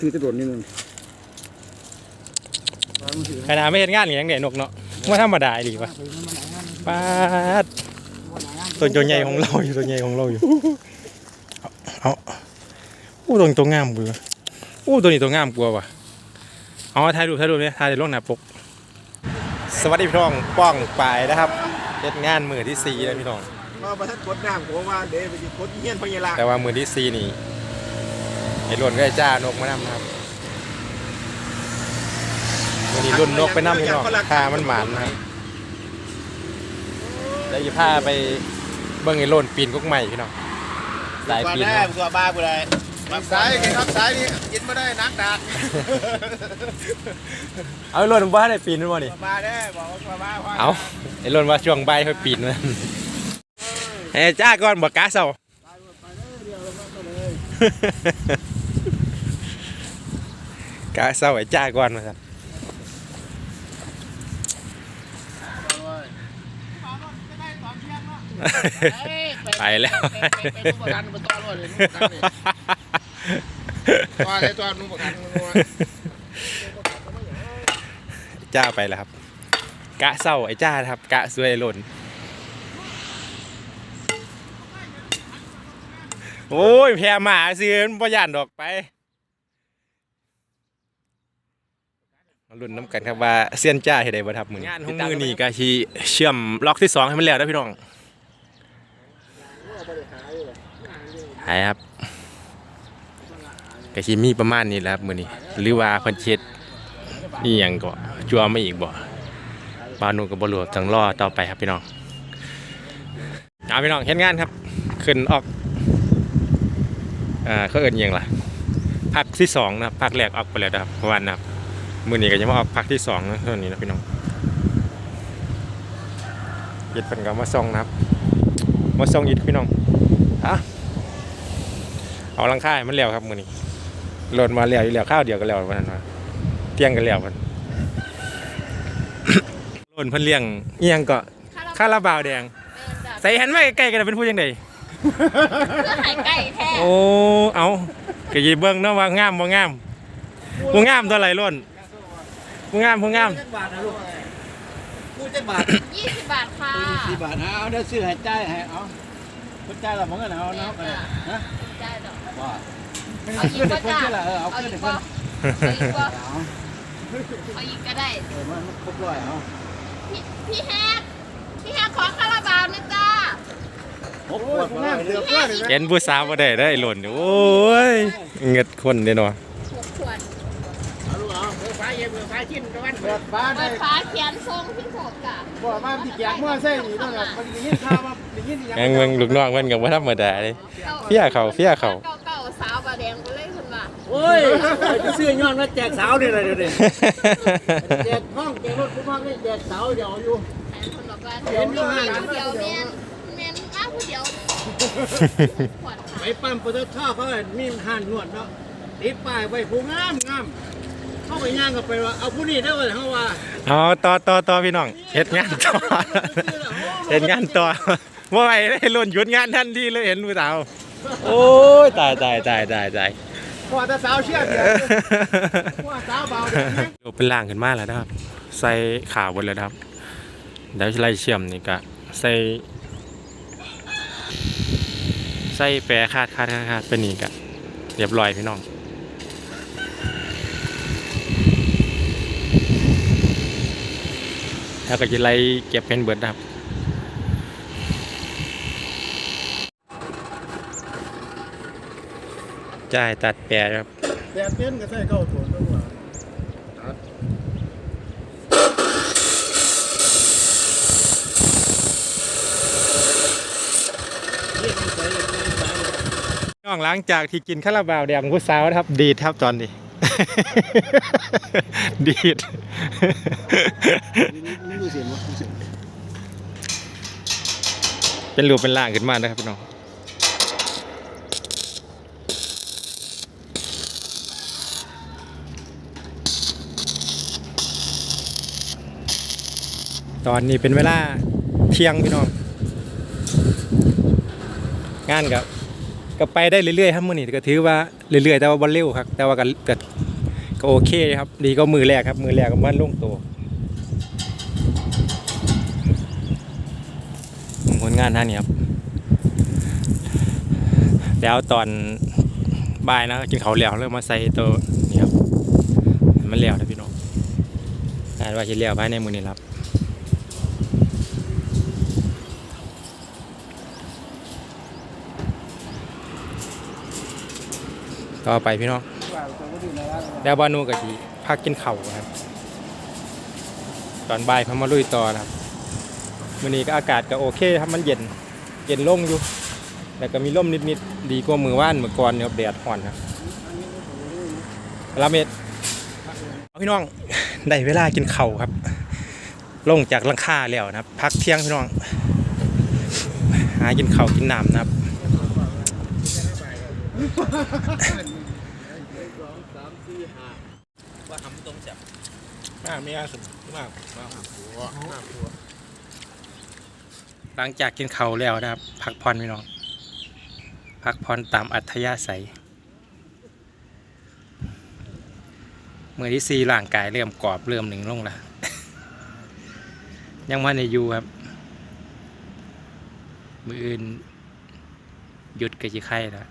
ถือจะโดดนิดนึงขนาดไม่เห็นงานอย่างเด็นกเนาะว่าธรรมดาดีวะไปมันหลายงานป้าดตัวตัวใหญ่ของเราอยู่ตัวใหญ่ของเราอยู่เอาอู้ตัวตัวงามกูอู้ตัวนี้ตัวงามกลัวว่ะเอาถ่ายรูปถ่ายรูปเนี่ยถ่ายในร่องหน้าปก สวัสดีพี่น้องป้องปายนะครับเฮ็ดงานมือที่สี่แล้วพี่น้องว่าประทัดกดน้ำผมว่าเดี๋ยวไปกดเงี้ยนพญาลาแต่ว่ามือที่สี่นี่ ไอ้รุ่นก็ไอ้จ้านกมานำนะครับมือนี้รุ่นนกไปนำพี่น้องพามันหมานนะครับแล้วจะพาไปเบิ่งไอ้โลนปีนกุ๊กใหม่พี่น้องสายปีนได้นะครับตัวบ้ากูเลยสายกินครับสายนี่กินไม่ได้นักดากเอาไอ้โลนว่าได้ปีนมั้ยนี่บ้าได้บอกว่าตัวบ้าเอาไอ้โลนว่าช่วงใบายค่อยปีนมันเอ้ยจ้าก่อนบอกกาเซา กาเซาไอ้จ้าก่อนมาครับไปแล้วไปประกันมาต้อนว่าเลยตัวอะไรตัวนุ่มประกันจ้าไปแล้วครับ กะเศร้าไอ้จ้าครับ กะซวยหล่น โอ้ยแพ้หมาซื้อมันบ่ย่านดอกไป มาลุ้นน้ำกันครับว่าเซียนจ้าเฮ็ดได้บ่ครับมื้อนี้งานของมือนี่ก็สิเชื่อมล็อกที่สองให้มันแล้วนะพี่น้องหายครับก็สิมีประมาณนี้แหละครับมื้อนี้หรือว่าเพิ่นเช็ดนี่ยังก็จัวไม่อีกบ่บานูกับบรวจังรอต่อไปครับพี่น้องเอาพี่น้องเห็นงานครับ ขึ้นออกอ่าเขาเอินอิหยังล่ะพักที่สองนะครับพักแรกออกไปแล้วนะครับวันนะครับ มือนี้ก็จะมาออกพักที่สองนะเท่านี้นะพี่น้องยิดเป็นกับมาส่องนะครับมาส่องยิดพี่น้องอะเอาลังค่ายมันแล้วครับมือนี้โหลดมาแล้วอยู่แล้วข้าวเดียวก็แล้ววันนั้นวะเที่ยงกันแล้วมันโลนเพิ่นเลี้ยงเอียงก็คาราบาวแดง ใส่หันมาใกล้ๆกันเป็นผู้ยังไงไข่ไก่แท้โอ้เอาก็ยีเบิ่งเนาะว่างามบ่งามบ่งามเท่าไหร่ล้น บ่งามบ่งามบาทนะลูกกูจะบาทยี่สิบบาทค่ะสี่บาทนะเอาเดี๋ยวซื้อให้ใจายให้เอาคุณใจายละมึงกันเอาเนาะไปฮะได้ดอกว่าเอาอีขึ้กนก็เด็กคนจ้าที่ละเออเอาเอาขึ้นอีเด็กกคก็นเอาอีกก็เอาเอาอีกก็ได้ เออมันครบร้อยเอาพี่พี่แฮกพี่แฮกขอคาราบาวนะจ้าโอ้โหงามเดือดร้อนเลยเห็นผู้สาวบ่ได้ได้หล่นโอ้ยเงิดคนเด้เนาะ หกขวด เอาลูกเอาเปิด ฟ้าเย็นเปิดฟ้าชิ้นกันเปิดฟ้าเปิได้ดฟ้าเขียนทรงที่หกจ้ะบอกว่าที่แจกเมื่อใส่นี่นั่นแหละมันได้ยินข่าวว่าได้ยินอย่างแม่งเบิ่งลูกน้องเพิ่นก็บ่ธรรมดาเลยเฟี้ยเขาเฟี้ยเขาเก่าเก่าๆสาวบาแดงก็เลยขึ้นมาโอ้ยจะซื้อย้อนว่าแจกสาวนี่แหละเดี๋ยวนี้แจกห้องแจกรถผู้ห้องนี่แจกสาวเดี๋ยวอยู่แต่คนบอกว่าเห็นอยู่ห่างผู้เดียวแมนแมนอ้าวผู้เดียวขวดไปปั๊มปตทเขาเห็นมีห่านนวดเนาะติดป้ายไว้ผู้งามงาม เข้าไปย่างกันไปว่าเอาผู้นี้ได้ว่าเขาว่าเอาต่อต่อต่อพี่น้องเฮ็ดงานต่อเห็นงานต่อว่าไปได้ล่นหยุดงานทันทีเลยเห็นผู้สาวโอ้ยตายตายตายตายตายพอแต่สาวเชื่อเดียวว่าสาวเบาเดี๋ยวนี้ดูเป็นล่างขึ้นมาแล้วนะครับ ใส่ข่าวบนเลยนะครับเดี๋ยวไล่เชื่อมนี่ก็ใส่ใส่แปรคาดคาดคาดคาดเป็นนี่ก็เรียบร้อยพี่น้อง แล้วก็จะไล่เก็บเป็นเบิดนะครับจ่ายตัดแปรครับแต่เต้นก็ใส่เข้าตัวตัวว่าน้องหลังจากที่กินข้าวบาวแดงผู้สาวนะครับ ดีดครับตอนนี้ ดีดี เสียงวะเป็นรูปเป็นร่างขึ้นมานะครับพี่น้องตอนนี้เป็นเวลาเที่ยงพี่น้อง งานกับก็ไปได้เรื่อยๆครับมื้อนี้ก็ถือว่าเรื่อยๆแต่ว่าบ่เร็วครับ แต่ว่าก็ก็ก็โอเคครับ ดีก็มือแรกครับ มือแรกก็มันลงตัวผล งานท่านนี้ครับ แล้วตอนบ่ายนะกินเขาวแล้วเริ่มมาใส่ตัวนี่ครับ มันแล้วนะพี่น้องคาดว่าจะแล้วภายในมือนี้ครับต่อไปพี่น้องแล้วบานูกะทิพักกินเข่าครับ ตอนบ่ายพามาลุยต่อนะครับ วันนี้ก็อากาศก็โอเคครับมันเย็นเย็นลงอยู่แล้วก็มีร่มนิดๆดีกว่ามือว่านเมือก่อนเนี่ยแดดห่อนครับลาเมดพี่น้องได้เวลากินเข่าครับ ลงจากลังคาแล้วนะครับ พักเที่ยงพี่น้อง หากินเข่ากินน้ำนะครับว่าทำตรงจับมากไม่ยากสุดมากมากหัวมากหัว หลังจากกินข้าวแล้วนะครับพักผ่อนพี่น้องพักผ่อนตามอัธยาศัยมือที่สี่ร่างกายเริ่มกรอบเริ่มหนึ่งลงแล้วยังว่าในยูครับ มืออื่นหยุดกะจิไข่แล้ว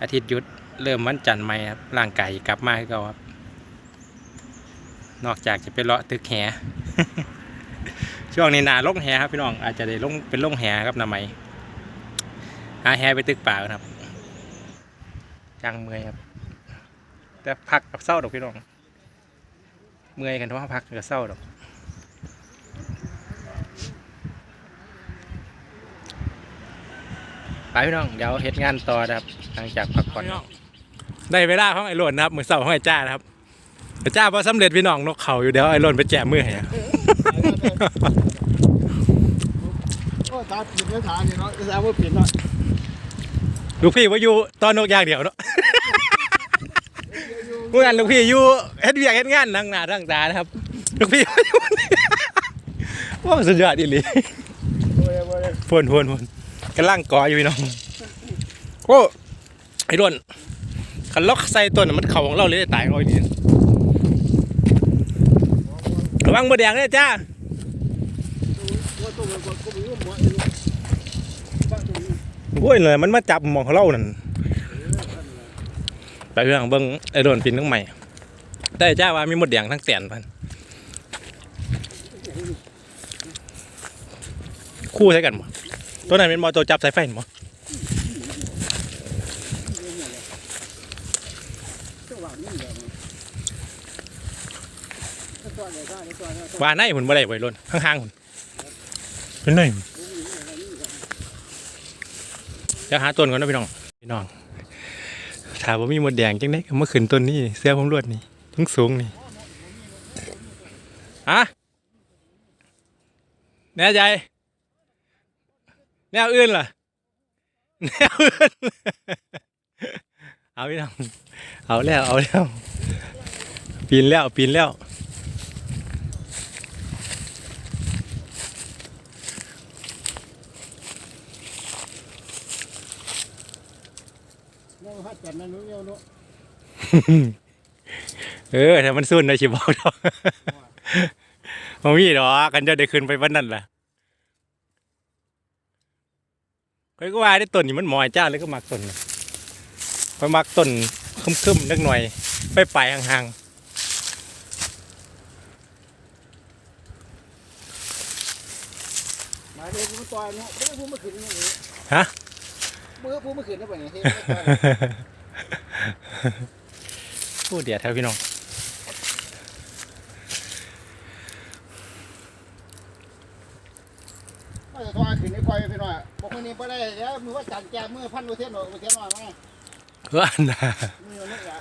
อาทิตย์หยุดเริ่มวันจันทร์ใหม่ครับร่างกายกลับมาคือเก่าครับ นอกจากจะไปเลาะตึกแห ช่วงนี้หนาลงแหครับพี่น้องอาจจะได้ลงเป็นลงแหครับนาไหมหาแหไปตึกป่ากันครับจังเมื่อยครับ แต่พักกับเศร้าดอกพี่น้อง เมื่อยกันเพราะว่าพักกับเศร้าดอกไปพี่น้องเดี๋ยวเฮ็ดงานต่อนะครับหลังจากพักผ่อนได้เวลาของไอ้หล่นนะครับมือเศร้าของไอ้จ้านะครับไอ้จ้าพอสำเร็จพี่น้องนกเขาอยู่เดี๋ยวไอ้หล่นไปแจมมือให้ โอ้ตาผิดแล้วทางนี่เนาะแสดงว่าผิดเนาะลูกพี่ว่าอยู่ตอนนกยางเดียวเนาะเมื่อกันลูกพี่อยู่เฮ็ดเวียกเฮ็ดงานนั่งหน้าตั้งตานะครับลูกพี่ว่าอยู่ว่าสุดยอดอีหลีโอ้ยโอ้ยพวนพวนพวนกำลังก่ออยู่พี่น้องโอ้ไอ้ด้วนคันล็อกใส่ต้นน่ะมันเข่าของเราเลยตายเอาดีระวังบ่แดงเลยจ้า โอ้ยเลยมันมาจับมองเของเรานั่นไปเรื่องเบิ่งไอ้โดนปินทั้งใหม่แต่จ้าว่ามีหมดแดงทั้งแสนพันคู่ใช้กันบ่ตัวนั้นเป็นมอตัวจับสายไฟบ่จังหวะนี้แหละตัวไหนได้ตัวไหนว่าในหุ่นบ่ได้ไว้ล้นข้างๆหุ่น เป็นไงเดี๋ยวหาต้นก่อนนะพี่น้องพี่น้องถ้าบ่ามีหมดแดงจังได๋ก็มาขึ้นต้นนี้เสื้อผมรวดนี่ทั้งสูงนี่ฮะแน่ใจ แนวอื่นล่ะแนวอื่นเอาพี่น้องเอาแล้วเอาแล้วปีนแล้วปีนแล้ว โน้ฮัดจันนั่นนู้นเนาะเนาะเออถ้ามันสุ่นได้ชิบอกดอกมันมีดอกกันจะได้ขึ้นไปวันนั้นล่ะใครก็ว่าได้ต้นนี่มันหมอยจ้าเลยก็มักต้นน่ะไปมักต้นคึมๆนักหน่อยไปไปห่างมาเลยผู้ต่อยเนาะเมื่อผู้มาขึ้นนี่ๆฮะเมื่อผู้มาขึ้นแล้วไปเนี่ยเฮ้ย พูดเดี๋ยวเท่าพี่น้องมาจะทอยขึ้นในควายไปหน่อยบอกคนนี้ไปได้แล้วมือว่าจันแจมือพันตัวเทียนหน่อยตัวเทียนหน่อยมาเพื่อนนะมือนึกอะ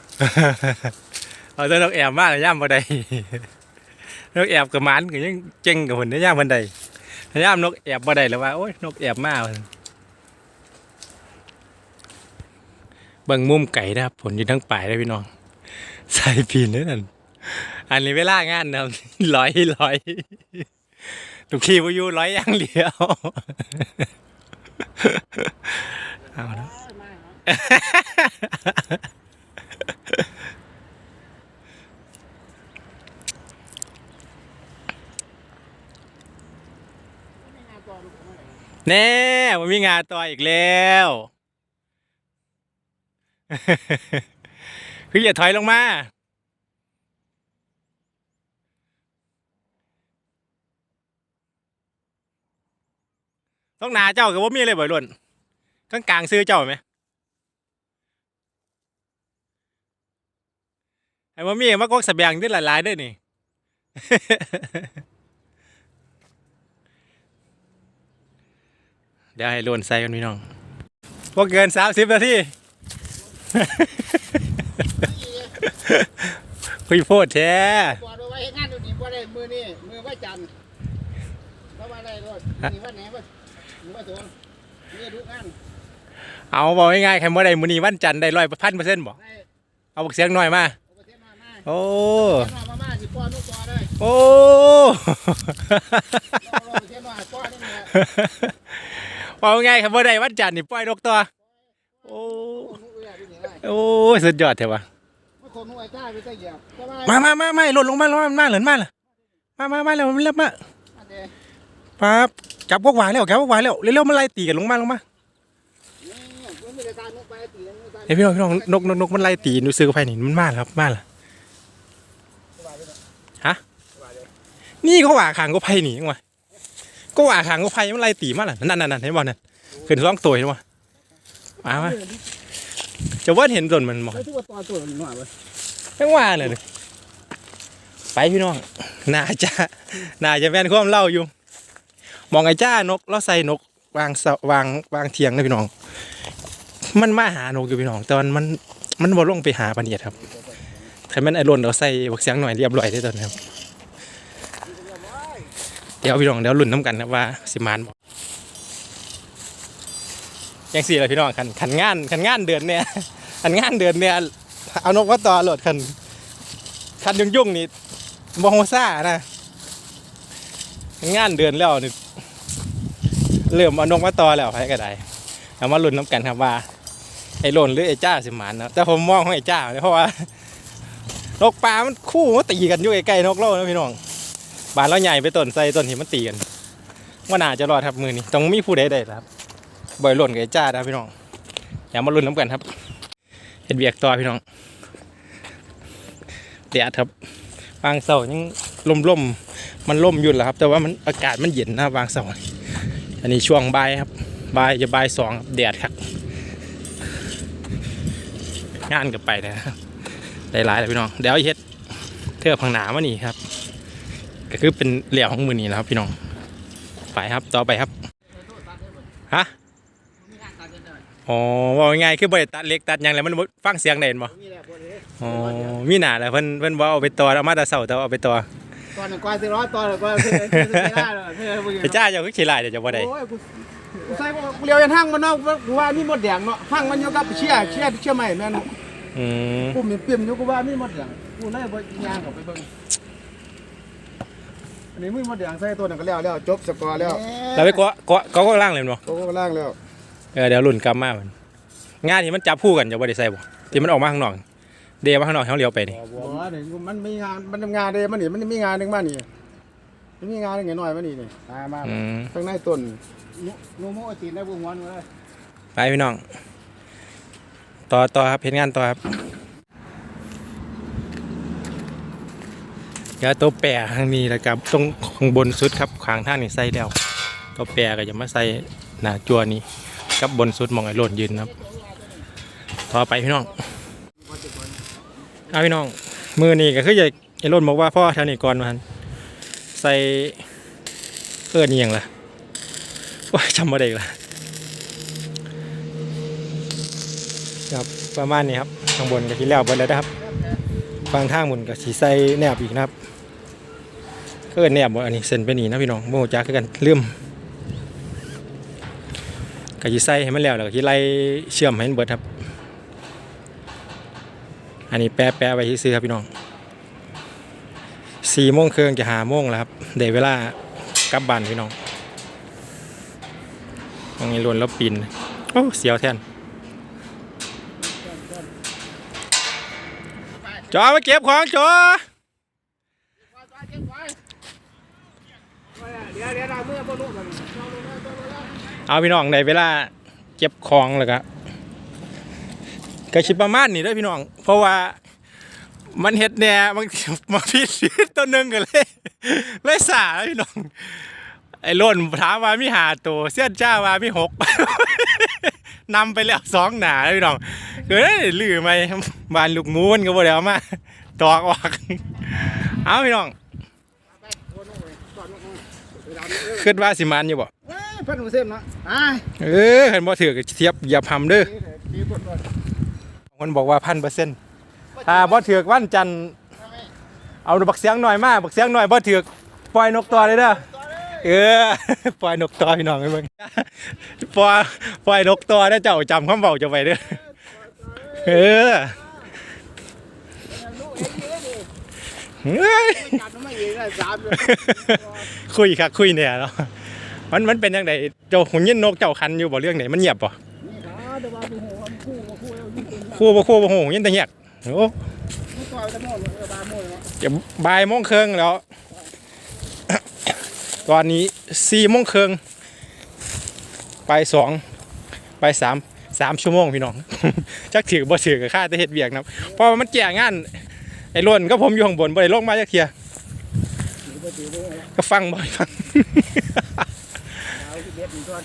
เอาแต่นกแอบมากเลยย่ามบันไดนกแอบกับหมันก็ยังเจ๋งกับคนได้ย่ามบันไดย่ามนกแอบบันไดแล้วว่าโอ้ยนกแอบมากเบิ่งมุมไก่นะครับผลอยู่ทั้งป่ายเลยพี่น้องใส่ปีนด้วนั่นอันนี้เวลางานนะร้อยร้อยทุกทีวาอยูร้อยอย่างเดียวเอาแล้วมาเนาะไม่งานต่อลูกไม่ได้แน่มันมีงานต่ออีกแล้ว คืออย่าถอยลงมา ต้องนาเจ้ากับว่ามีอะไรบ่อยล้วนกลางกลางซื้อเจ้าไหมไอ้ว่ามีมากกสเสบียงที่หลายๆด้วยนี่เดี๋ยวให้ล้วนใส่กันพี่น้องพวกเกินสามสิบนาที คุยโพดแท้บ่ได้ไว้ให้งานดูนี่บ่ได้มือนี่มือไว้จันทร์แล้วว่าได้รถนี่วันไหนว่ามือว่าสวงนี่ดูงานเอาบอกง่ายๆแค่เมื่อใดมื้อนี้วันจันทร์ได้ร้อยพันเปอร์เซ็นต์บ่ได้เอาบักเสียงหน่อยมาเอาประเทศมามาโอ้เทศมามามาสิป้อนลูกต่อได้โอ้รอประเทศมาป้อนนี่แหละบอกง่ายๆแค่เมื่อใดวันจันทร์นี่ปล่อยนกตัวโอ้ คนนู้นเอื้อดูนี่ได้โอ้สุดยอดเถอะวะว่าคนนู้นไอ้จ้าไปตะเหยียบสบายมามามามาหล่นลงมาลงมามาเหลือนมาเลยมามามาแล้วมันเริ่มมาอันเดียวปั๊บจับพวกหวายแล้วจับพวกหวายแล้วเร็วๆมันไล่ตีกันลงมาลงมานี่มันไม่ได้ตามนุกไปตีนกตามเฮ้ยพี่น้องพี่น้องนกนกนกมันไล่ตีดูซื้อกับไฟนี่มันมาแล้วครับมาแล้วสบายเลยฮะสบายเลยนี่ก็ว่าขางก็ไฟหนียังวะก็ว่าขางก็ไฟมันไล่ตีมาล่ะนั่นนั่นนั่นเห็นบ่นั่นขึ้นสองตัวเห็นบ่มามา จะว่าเห็นต้นมันบ่ไม่ทุกว่าตอนตัวมันหน่อยเว้ยยังว่าเลยไปพี่น้องน่าจะน่าจะแม่นความเล่าอยู่ มองไอ้จ้านกแล้วใส่นกวางวางวางเทียงนะพี่น้อง มันมาหานกอยู่พี่น้อง แต่มันมันมันบ่ลงไปหาปานเนียดครับถ้ามันไอ้ล่นเราใส่บักเสียงหน่อยเรียบร้อยได้ตอนนี้ครับเดี๋ยวพี่น้องเดี๋ยวลุ้นน้ำกันครับว่าสิมานบ่ ยังสี่เลยพี่น้องคันคันงานคันงานเดือนเนี่ยคันงานเดือนเนี่ยเอานกว่าต่อโหลดคันคันยุ่งยุ่งๆนี่บ่โฮซ่านะคันงานเดือนแล้วนี่เริ่มเอานกมาต่อแล้วไปก็ได้เอามาลุ้นน้ำกันครับว่าไอ้หล่นหรือไอ้จ้าสิมานนะแต่ผมมองของไอ้จ้าเนี่ยเพราะว่านกปลา มันคู่มันตีกันอยู่ใกล้ๆนกเล่านะพี่น้องบานเราใหญ่ไปต้นใส่ต้นหินมันตีกันว่าน่าจะรอดครับมือนี้ต้องมีผู้ใดได้ครับ บ่อยหล่นกับไอ้จ้านะพี่น้องอย่ามาลุ้นน้ำกันครับเห็นเบียกต่อพี่น้องแดดครับวางเสายังลมลมมันล่มอยู่แหล้วครับ แต่ว่ามันอากาศมันเย็นนะวางเสาอันนี้ช่วงบ่ายครับบ่ายจะบ่ายสองแดดครับงานกับไปนะครับหลายเลยพี่น้องเดี๋ยวเฮ็ดเทือกพังหนามานี่ครับ ก็คือเป็นเหลี่ยของมือนี้นะครับพี่น้องไปครับต่อไปครับฮะ อ๋อว่าง่ายๆคือบริตัดเล็กตัดหยังแล้วมันบ่ฟังเสียงได้เห็นบ่นี่แหละพวกนี้อ๋อมีหนาแล้วเพิ่นเพิ่นบ่เอาไปต่อเอามาแต่เสาแต่ว่าเอาไปต่อตอนหนึ่งกว่าสิร้อยตอนหนึ่งกว่าสิสิสิได้เลยเพื่อนพวกนี้พระเจ้าเจ้าคือขี้ลายเดี๋ยวจะบ่ได้โอ้ยกูกูใส่กูเลี้ยวยันห้างมันเนาะกูว่ามีหมดแดงเนาะห้างมันอยู่กับเชี่ยเชี่ยเชี่ยใหม่แม่นอืมกูมีเปี่ยมอยู่กูว่ามีหมดแดงกูเลยบ่ย่างเข้าไปเบิ่งอันนี้มีหมดแดงใส่ตัวนึงก็แล้วแล้วจบสกอร์แล้วแล้วไปเกาะเกาะเกาะข้างล่างเลยบ่โตก็ล่างแล้ว เออเดี๋ยวรุ่นกลับมามันงานที่มันจับคู่กันจะบ่ได้ใส่บ่ที่มันออกมาข้างนอกเดมาข้างนอกเฮาเลี้ยวไปนี่บ่นี่มันมีงานมันทำงานเดมันนี่มันมีงานหนึงมานี่มันมีงานหนึงหน่อยมานี่นี่ตามาอืมข้างในต้นนุนุโมตีนได้บุ้งวันเลยไปพี่น้อง ต่อต่อครับเห็นงานต่อครับเดี๋ยวตัวแปรทางนี้แล้วกับตรงข้างบนสุดครับขวางทางนี้ใส่แล้วตัวแปรก็จะมาใส่หน้าจัวนี้ กับบนสุดมองไอ้โลดยืนครับต่อไปพี่น้องเอาพี่น้อง มือนี่ก็คือจะไอ้โลดบอกว่าพ่อแถนี้ก่อนมันใส่เพื่อนี่ยังล่ะโอ้ยจำไม่ได้อีกละครับประมาณนี้ครับข้างบนก็ที่แล้วบิดแล้วนะครับฟังทางบนก็สีใส่แนบอีกนะครับเกินแนบบ่อันนี้เส้นไปนี่นะพี่น้องโมจักคือกันเลืม ก็สิใส่ให้มันแล้วแล้วก็สิไล่เชื่อมให้มันเบิดครับ อันนี้แปะแปะไว้ที่ซื้อครับพี่น้องสี่โมงเครื่องจะหาโมงแล้วครับเดี๋ยวเวลากลับบ้านพี่น้องตรงนี้ลวนแล้วปีนโอ้เสียวแทนจอมาเก็บของจอเดี๋ยวเดี๋ยวเราเมื่อบนลกกัน เอาพี่น้องในเวลาเก็บของแล้วก็ก็ชิประมาณนี้เด้วยพี่น้อง เพราะว่ามันเห็ดแหน่มันมาพิษตัวหนึงกันเลยเลยสาแล้วพี่น้อง ไอ้ล้นถามว่ามีหาตัวเสี้ยนจ้าว่ามีหกนำไปแล้วสองหนาแล้วพี่น้องเฮ้ยลือไหมบานลูกหมูมันก็บ่ได้เอามาตอกออกเอาพี่น้องคิดว่าสิมันอยู่บ่ เอ้ยเพิ่นบ่เส้นเนาะอ่าเออเห็นบ่ถือก็เทียบอย่าพำเด้อดีกดก่อนคนบอกว่าพันเปอร์เซ็นต์ถ้าบ่ถือกวันจันทร์เอาบักเสียงหน่อยมาบักเสียงหน่อยบ่ถือกปล่อยนกตัวเลยเด้อเออปล่อยนกตัวพี่น้องไปเบิ่งปล่อยปล่อยนกตัวได้อเจ้าจำคำเว้าจะไว้เด้อเออเฮ้ยจับมาอีกแล้วสามเดือนคุยครับคุยเนี่ยเนาะ มันมันเป็นยังไงเจ้าหุ่นยินนกเจ้าคันอยู่บ่เรื่องไหนมันเงียบบ่นี่ครับแต่ว่าดูหัวมันคู่มาคู่แล้วยิ่งเป็นคู่บ่คู่บ่หูยินแต่เงียบโอ้มันต่อยตะโมนเออบาโมนเนาะจะบ่ายโมงครึ่งแล้ว ตอนนี้สี่โมงครึ่งไปสองไปสามสามชั่วโมงพี่น้อง จักถือบ่ถือกับค่าแต่เฮ็ดเวียกนะเพราะมันแก่งานไอ้ล้นก็ผมอยู่ข้างบนบ่ได้ลงมาจักเที่ยถือก็ฟังบ่อยฟัง เอาที่เด็ดนี่ก่อน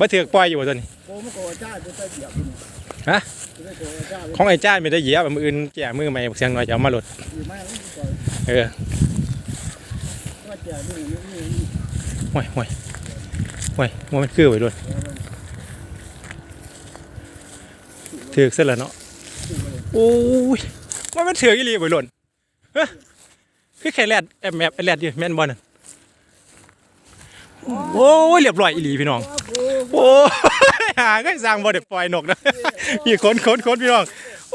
บ่ถือปล่อยอยู่บ่ตัวนี้ โกมโกจ้าจะไปเหยียบฮะ จะไปโกจ้าของไอ้จ้าไม่ได้เหยียบมืออื่นแก่มือใหม่เสียงน้อยจะเอามาลดอยู่ไม่ไม่ก่อนเออว่าจะนี่นี่นี่ห่วยห่วยห่วยมันคือไว้ด้วยถือกซะแล้วเนาะโอ้ยว่ามันถือกอีหลีไว้หล่นเฮ้ยคือแค่แรดแอบแอบแรดอยู่แม่นบอลน่ะ โอ้ยเรียบร้อยอีหลีพี่น้อง โอ้ยหาก็สร้างบ่ได้ปล่อยนกนะพี่ขนขนขนพี่น้อง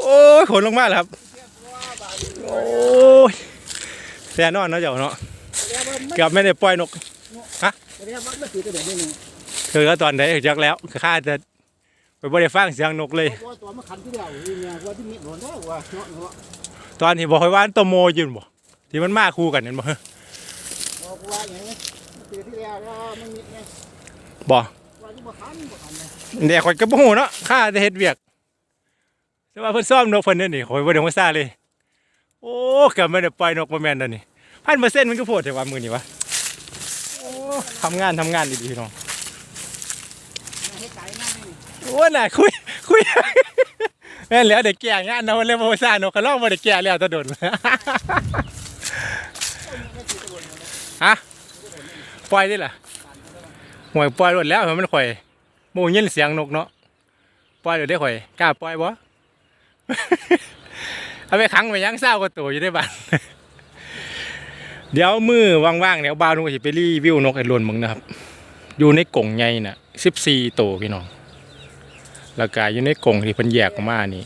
โอ้ยขนลงมาแล้วครับ โอ้ยแน่นอนเนาะเจ้าเนาะเกือบไม่ได้ปล่อยนกเรียกว่าไม่ถือตัวเด็ดนี่คือก็ตอนไหนจักแล้วข้าจะไปบ่ได้ฟังเสียงนกเลย ตอนที่บอกให้ว่าอันโตโมยืนบ่ที่มันมาคู่กันเห็นบ่ บอกว่าอย่างนี้ถือที่เดียวแล้วมันมีไงบ่ว่าที่บ่ขันบ่ขันเลยเดี๋ยวข่อยก็บ่ฮู้เนาะข้าจะเฮ็ดเวียก แต่ว่าเพิ่นซ่อมนกเพิ่นนี่นี่ข่อยบ่ได้มาซาเลย โอ้เก็ไม่ได้ปล่อยนกบ่แม่นตัวนี้พันเปอร์เซ็นต์มันก็โพดแต่ว่ามื้อนี้วะโอ้ทำงานทำงานดีๆพี่น้องให้ไก่นั่นนี่โอ้น่ะคุยคุยแม่นแล้วเด็กแก่งานเนาะมันเลยบ่มาซานกก็ลองบ่ได้แก่แล้วแตะโดน ฮะ ปล่อยได้ล่ะห่วยปล่อยรถแล้วมันข่อยโมยินเสียงนกเนาะปล่อยเดี๋ยวได้ข่อยกล้าปล่อยบ่เอาไปขังไปยังเศร้าก็ตัวอยู่ได้บ้านเดี๋ยวมือว่างๆเดี๋ยวบ่าวนุกสิไปรีวิวนกไอ้ลวนมึงนะครับ อยู่ในกรงใหญ่น่ะ14ตัวพี่น้องแล้วก็อยู่ในกรงที่เพิ่นแยกออกมานี่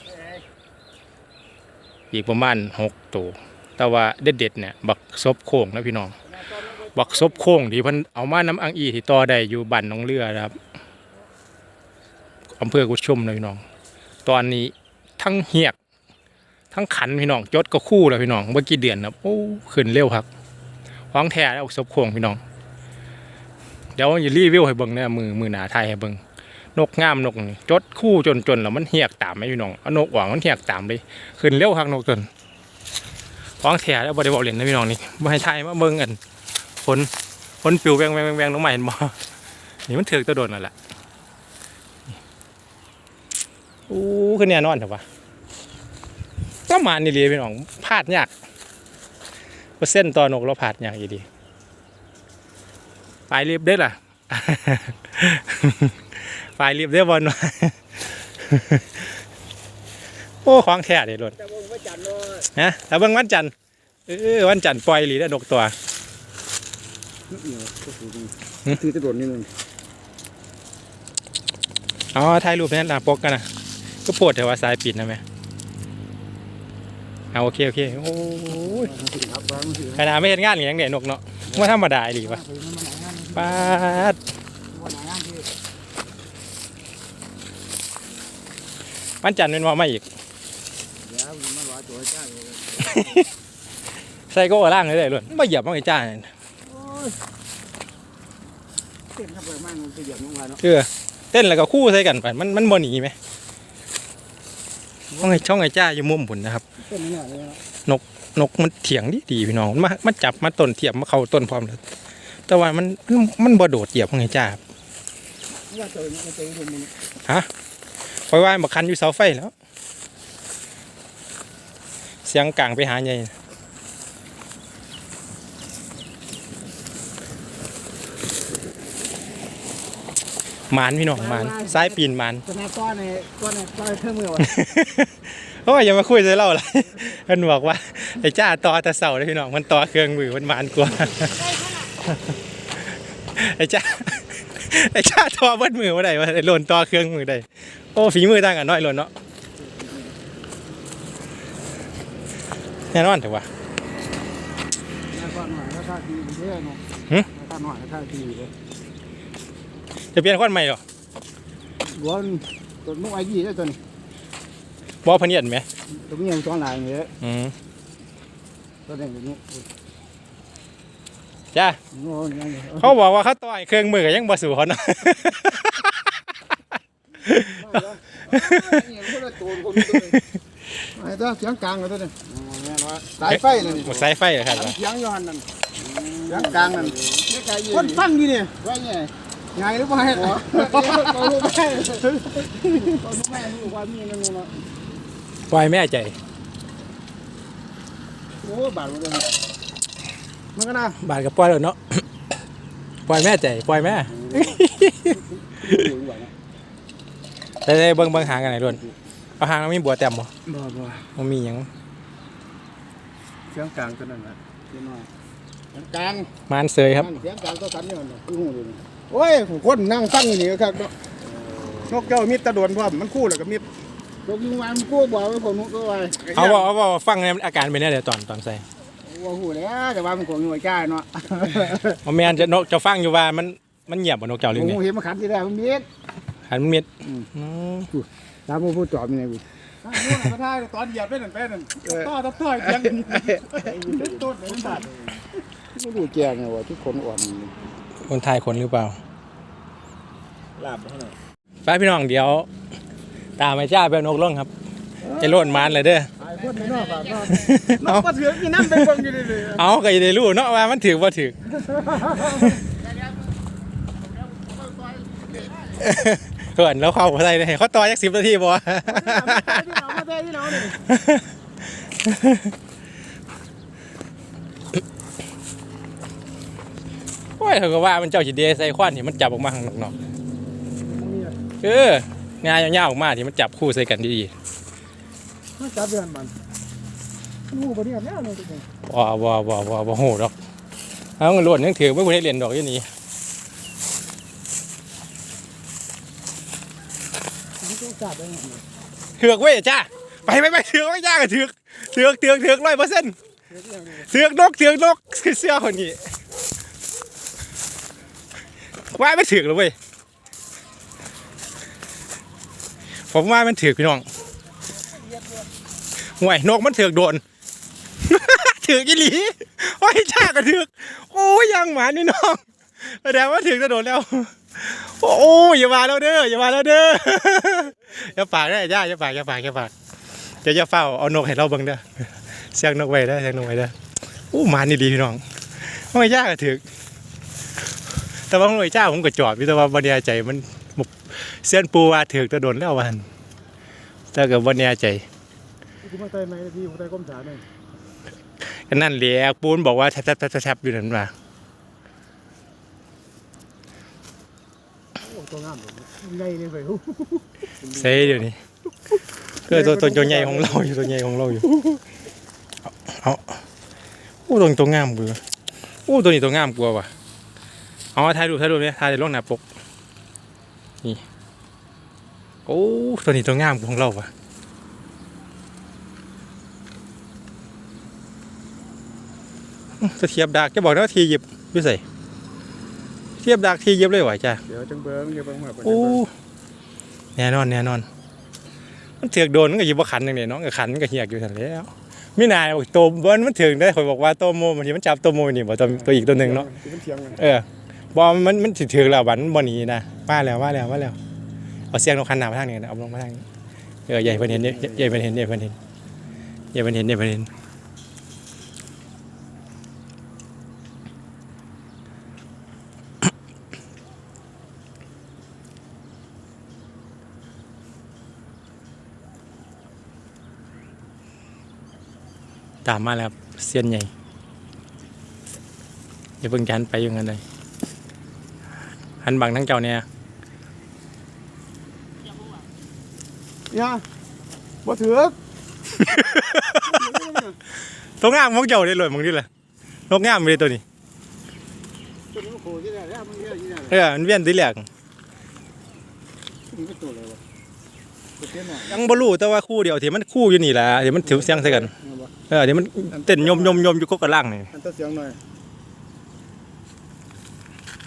อีกประมาณ6ตัวแต่ว่าเด็ดๆเนี่ยบักซบโค้งนะพี่น้อง บักซบโค้งที่เพิ่นเอามาน้ำอังอีที่ต่อได้อยู่บ้านหนองเรือนะครับอำเภอกุชุมนะพี่น้อง ตอนนี้ทั้งเหียก ทั้งขันพี่น้องจดก็คู่แล้วพี่น้องเมื่อกี่เดือนนะโอ้ขึ้นเร็วครับห้องแท้แล้วซบโค้งพี่น้อง เดี๋ยวอย่ารีวิวให้เบิ่งนะมือมือหนาไทยให้เบิ่งนกงามนกจดคู่จนจนแล้วมันเหียกตามไหมพี่น้องเอานกหวางมันเหียกตามเลยขึ้นเร็วครับนกจนห้องแท้แล้วบริบอกเล่นนะพี่น้องนี่บ่ให้ไทยมาเบิ่งกัน นฝนปิวแวงแวงแวงแวงลงมาเห็นบ่นี่มันถือกตัวโดนนั่นแหละอู้ขึ้นแน่นอนเถอะวะก็มานี่เลยพี่น้องพลาดยากเปอร์เซ็นต์ต่อนกเราพลาดยากอยู่ดีปลายรีบได้อล่ะปลายรีบได้อบอลวะโอ้ของแท้เลยรถแต่ว่าไม่จันเลยนะแต่เบิ่งวันจันทร์เออวันจันทร์ปล่อยหลีได้อนกตัว ถือตัวโดดนี่นึงอ๋อถ่ายรูปนั้นหน้าปกกันนะก็ปวดแต่ว่าสายปิดนะแม่เอาโอเคโอเคโอ้ยขนาดไม่เห็นงานอย่างเด็นกเนาะว่าธรรมดาดีวะถือมันมาปาดมันจันทร์เป็นว่ามาอีกใส่ก็ว่างเลยเลยล้วนมาเหยียบมันไอ้จ้าเนี่ย เต้นเข้าไปมันมันจะเหยียบลงมาเนาะเออเต้นแล้วก็คู่ใส่กันไปมันมันบ่หนีไหมช่องไอ้ช่องไอ้จ้าอยู่มุมผุนนะครับ เต้นเนี่ยเลยเนาะนกมันเถียงดีดีพี่น้องมันมามันจับมาต้นเทียบมาเข้าต้นพร้อมเลยแต่ว่ามันมันมันบ่โดดเหยียบของไอ้จ้าครับว่าตัวนี้มันจะอยู่มันคอยว่าบักคันอยู่เสาไฟแล้ว เสียงกลางไปหาใหญ่ หมานพี่น้องหมานซ้ายปีนหมานขนาดก้อนในก้อนในก้อนเครื่องมือวะโอ้ยอย่ามาคุยใส่เล่าเลยมันบอกว่าไอ้จ้าต่อแต่เสาเลยพี่น้องมันต่อเครื่องมือมันหมานกว่าไอ้จ้าไอ้จ้าต่อเบิดมือมาได้ว่าไอ้หล่นต่อเครื่องมือได้โอ้ฝีมือต่างกันน้อยหล่นเนาะแน่นอนถือว่าแล้วก้อนหน่อยแล้วท่าทีมันเยอะเนาะหึท่าหน่อยแล้วท่าทีเลย จะเปลี่ยนควันใหม่เหรอร้อนตัวนุ๊กไอ้ยี่ได้ตัวนี้บอพะเนียดไหมตัวนี้มันซ้อนหลายอย่างเงี้ยอืมตัวนี้ตัวนี้จ้าโอ้ยยังไงเขาบอกว่าเขาต่อยเครื่องมือก็ยังบ่สู่เขาเนาะเนี่ยคนละตัวคนละตัวไอ้ตัวเสียงกลางเลยตัวนี้สายไฟเลยนี่หมดสายไฟเหรอครับ เสียงย้อนนั่นเสียงกลางนั่นคนฟังดีเนี่ยว่าไง ไงหรือเปล่าเขารู้ไหมเขารู้ไหมรู้ว่ามีนั่นเนาะปล่อยแม่ใจ โอ้บาดมันเลยมันก็น่าบาดกับปล่อยแล้วเนาะปล่อยแม่ใจปล่อยแม่อยู่ไหวนะแต่แต่เบิ่งเบิ่งหางกันไหนล้วนเอาหางแล้วมีบัวเต็มบ่บ่บ่มันมีหยังเสียงกลางตัวนั้นนะเสียงน้อยเสียงกลางมานเสยครับเสียงกลางตัวสันเนี่ยนะคือหูดู โอ้ยคนนั่งตั้งอยู่นี่ครับนกเจ้ามิตรตะโดนพร้อมมันคู่แล้วก็มิตรนกยิงวานกู้บอกไว้ผมนกก็ไว้เอาบ่เอาบ่ฟังในอาการเป็นแน่เดี๋ยวตอนตอนใส่ว่าหูแล้วแต่ว่ามันคงอยู่ใกล้เนาะเอาแม่นจะนกจะฟังอยู่ว่ามันมันเงียบบ่นกเจ้าผเรื่องมนี้เห็นมันขันที่แรกมันมิดหันมันเม็ดอืมอืมตามผู้พูดจอบมีไงบุมาท่าตอนเหยียบเป็นนั่นเป็นนั่นต่อต่อต่อยังต้นเลยมันบาดไม่รู้แจงไงว่าทุกคนอ่อน คนไทยคนหรือเปล่าลาบเท่าไหร่ไปพี่น้องเดี๋ยว ตามไอ้จ้าไปเอานกลงครับไอ้โลดมานเลยเด้อไอ้คนไม่นอกแบบว่าเอาก็ถือกินน้ำเป็นเบิ่งอยู่เลยเอาก็อย่าได้รู้เนาะว่ามันถือบ่ถือเกินแล้วเข้าใส่ได้เขาต่อจัก10นาทีบ่ ที่เรามาได้ที่เราเนี่ย โอ้ยเขาก็ว่ามันเจ้าสิเดใส่ควันที่มันจับออกมาข้างนอกๆเอองานยาวๆออกมาที่มันจับคู่ใส่กันดีมันจับเดือนมันงูปะเนี่ยแน่เลยทุกคนๆบ่บ่บ่บ่บ่โหดอกเอาเงินล้วนยังถือไม่ควรให้เรียนดอกอยู่นี่มันต้องจับได้ไงถือกเว้ยจ้าไปไปไปถือกไว้จ้าก็ถือกถือกถือกถือกร้อยเปอร์เซ็นต์ถือกนกถือกนกคือเสื้อคนนี้ ว่าไม่ถือกเลยเว้ยผมว่ามันถือกพี่น้องห่วยนกมันถือกโดนถือกอีหลีโอ้ยจ้าก็ถือกโอ้ยยังหมานี่น้องแสดงว่าถือกจะโดนแล้ว โอ้ยอย่ามาแล้วเด้ออย่ามาแล้วเด้ออย่าปากได้ย่าอย่าปากอย่าปากอย่าปากเดี๋ยวจะเฝ้าเอานกให้เราเบิ่งเด้อเสียงนกไว้เด้อเสียงนกไว้เด้ออู้หมานี่ดีพี่น้องห้ยยากก็ถึก แต่ว่าห้อยจ้าผมก็จอบอยู่แต่ว่าบ่แน่ใจมันบ่เสียนปูว่าถึกจะโดนแล้ววันแต่ก็บ่แน่ใจกูมาเตยไหมพี่กูเตยก้มขาหน่อยก็นั่นแหละปูนบอกว่าแทบๆๆๆอยู่นั่นว่าโอ้ตัวงามเลยใหญ่เลยเว้ยเซ่เดี๋ยวนี้ก็ตัวตัวตัวใหญ่ของเราอยู่ตัวใหญ่ของเราอยู่เอาเอาโอ้ตัวนี้ตัวงามเบื่อโอ้ตัวนี้ตัวงามกว่าว่ะ เอามาถ่ายรูปถ่ายรูปเนี่ยถ่ายในลงหน้าปก นี่ โอ้ตัวนี้ตัวงามของเราว่ะอื้อจะเทียบดักจะบอกนะว่าทีหยิบดูใส่เทียบดักทีหยิบเลยว่ะจ้าเดี๋ยวจังเบิ้งเดี๋ยวเบิ้งมาโอ้แน่นอนแน่นอน มันถือกโดนมันก็อยู่บ่ขันจังได๋เนาะก็ขันมันก็เหียกอยู่ซั่นแหล้วมีนายบอกตัวเบิ้นมันถึงได้ข่อยบอกว่าตัวโมบางทีมันจับตัวโมนี่บ่ตัวตัวอีกตัวหนึงเนาะมันเถียงกันเออ บ่มันมันสิถึงแล้วบันบ่หนีนะมาแล้วมาแล้วมาแล้วเอาเสียงนกคันหนามาทางนี้นะเอาลงมาทางนี้เออให้เพิ่นเห็นอย่าอย่เพิ่นเห็นให้เพิ่นเห็นให้เพิ่นเห็นให้เพิ่นเห็นตามมาแล้วเสียนใหญ่อย่าเพิ่งจะหันไปอย่างนั้นเลย หันบังทั้งเจ้าเนี่ยเนี่ยบ่ถือกตัวงามของเจ้าได้เลยมึงนี่แหละนกงามเลยตัวนี้ตัวนี้มันโคที่ไหนแล้วมันเยอะที่ไหนเออมันเวียนทีแรกมันเป็นตัวอะไรวะตัวเตี้ยหน่อยยังบ่รู้แต่ว่าคู่เดียวที่มันคู่อยู่นี่แหละเดี๋ยวมันถือเสียงใส่กันเนี่ยบ่เออเดี๋ยวมันเต้นยมยมยมอยู่กกกระล่างนี่อันตัวเสียงหน่อย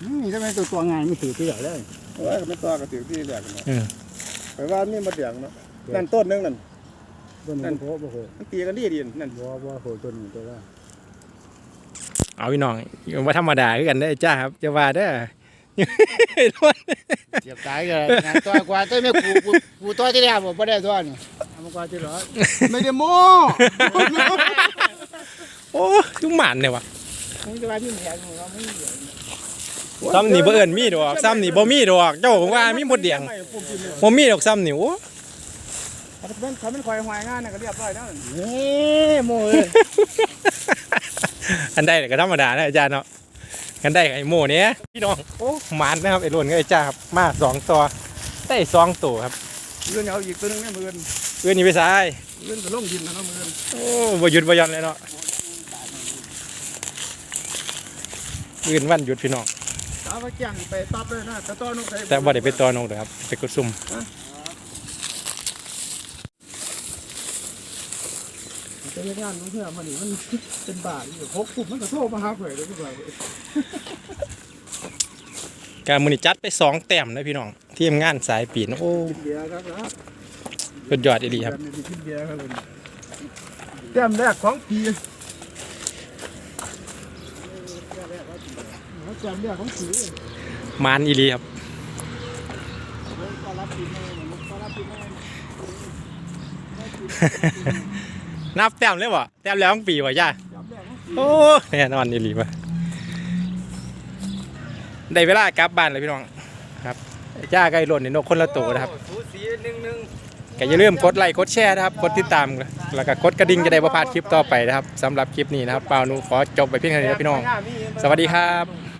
นี่ทำไมตัวตัวง่ายไม่ถือตัวใหญ่เลยโอ้ยไม่ตัวก็ถือที่แหลกเนาะเออไปว่ามีมาเดียงเนาะนั่นต้นนึงนั่นต้นนั่นี้นโผล่บ่โผล่มันตีกันดีดีนั่นบ่บ่โผล่ต้นนี้ตัวละเอาพี่น้องว่าธรรมดาคือกันได้อจ้าครับจะว่าได้อเสียบตายเลยงานตัวกว่าตัวไม่กูกูกูตัวที่แล้วบ่ได้ตัวนี่เอามากว่าที่เหรอไม่ได้โม้โอ้ยุหมันเนี่ยวะมึงจะว่าที่แพงเราไม่เหลือ ซ้ำนี่บ่เอิ้นมีดอกซ้ำนี่บ่มีดอก เจ้าบอกว่ามีหมดเดียงบ่มีดอกซ้ำนี่โอ้เขาเป็นเขาเป็นควายหอยงานน่ะก็เรียบร้อยแล้วนี่โม้เอ้ยอันใดก็ธรรมดานะอาจารย์เนาะกันได้ไอ้โม่เนี้ยพี่น้องโอ้หมันนะครับไอ้หล่นกับไอ้จ้าครับมาสองตัวได้สองตัวครับเรื่องเอาอีกตัวนึงแม่มือนเพื่อนนี่ไปซ้ายเรื่องก็ลงดินแล้วเนาะมือนโอ้บ่หยุดบ่หย่อนเลยเนาะอื่นวันหยุดพี่น้อง สาวแจ้งไปตับเลยนะแต่ต้อนกใส่แต่บ่ได้ไปตัวนกนะครับไปกดซุ่มจะเรียกงานน้องเพื่อนมันนี่มันเป็นบาทอยู่หกปุ่มมันก็โทรมาหาเผยเลยพี่บ่าวการมือนี้จัดไปสองแต้มนะพี่น้องทีมงานสายปีนโอ้กินเบียร์ครับครับสุดยอดอีหลีครับกินเบียร์ครับผมแต้มแรกของปี แต้มแรกของปีมานอีหลีครับก็รับนับแต้มเลยบ่แต้มแล้วของปีบ่ย่าแต้มแรกของปีโอ้แน่นอนอีหลีป่ะได้เวลากลับบ้านเลยพี่น้องครับจ้าไก่หล่นในนกคนละตัวนะครับก็อย่าลืมกดไลค์กดแชร์นะครับ กดติดตาม แล้วก็กดกระดิ่งจะได้ประพลาดคลิปต่อไปนะครับสำหรับคลิปนี้นะครับเปล่าหนูขอจบไปเพียงเท่านี้นะพี่น้อง สวัสดีครับ